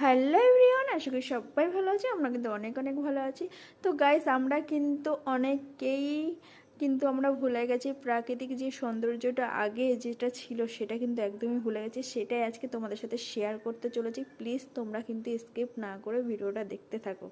Hello everyone আশা করি সবাই ভালো আছে, আমরা কিন্তু অনেক অনেক ভালো আছি। তো গাইস আমরা কিন্তু অনেকেই কিন্তু আমরা ভুলে গেছি, প্রাকৃতিক যে সৌন্দর্যটা আগে যেটা ছিল সেটা কিন্তু একদমই ভুলে গেছি। সেটাই আজকে তোমাদের সাথে শেয়ার করতে চলেছি। প্লিজ তোমরা কিন্তু স্কিপ না করে ভিডিওটা দেখতে থাকো।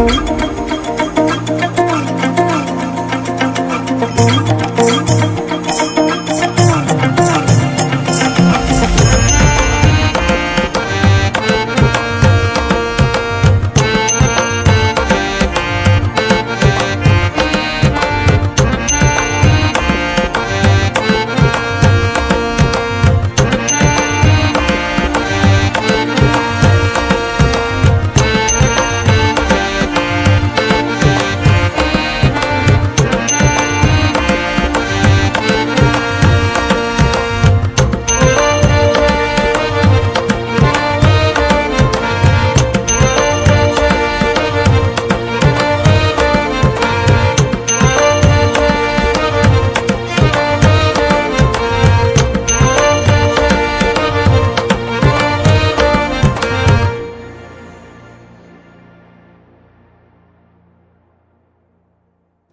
Thank you.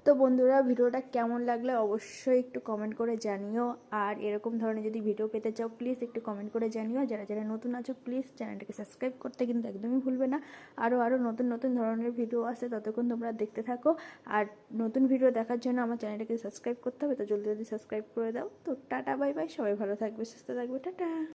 তো বন্ধুরা, ভিডিওটা কেমন লাগলে অবশ্যই একটু কমেন্ট করে জানিও। আর এরকম ধরনের যদি ভিডিও পেতে চাও প্লিজ একটু কমেন্ট করে জানিও। যারা যারা নতুন আছো প্লিজ চ্যানেলটাকে সাবস্ক্রাইব করতে কিন্তু একদমই ভুলবে না। আরও আরও নতুন নতুন ধরনের ভিডিও আসে, ততক্ষণ তোমরা দেখতে থাকো। আর নতুন ভিডিও দেখার জন্য আমার চ্যানেলটাকে সাবস্ক্রাইব করতে হবে, তো জলদি জলদি সাবস্ক্রাইব করে দাও। তো টাটা বাই বাই সবাই ভালো থাকবে, সুস্থ থাকবে, টাটা।